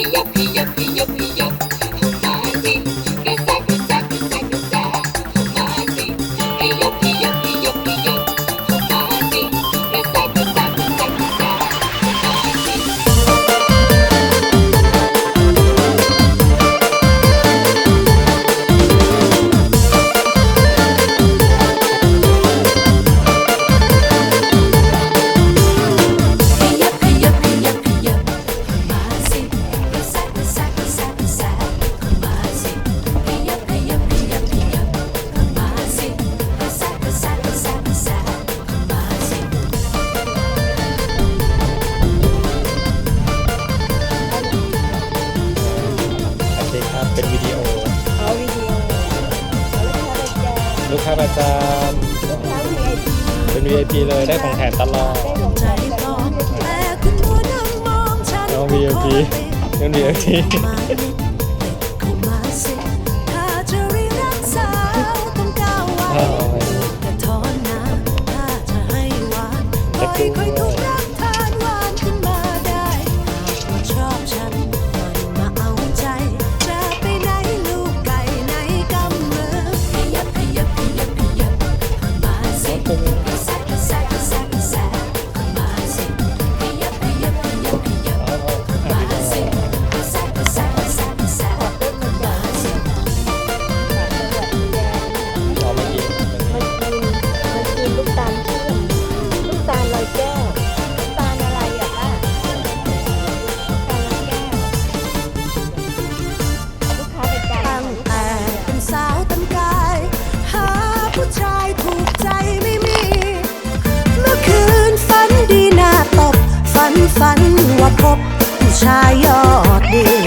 yuppie, yuppie, yuppie, yuppie. ลูกค้าประจำเป็น VIP เลยได้ของแถมตลอดน้อง VIP น้อง VIP จะคือ พบผู้ชายยอดดี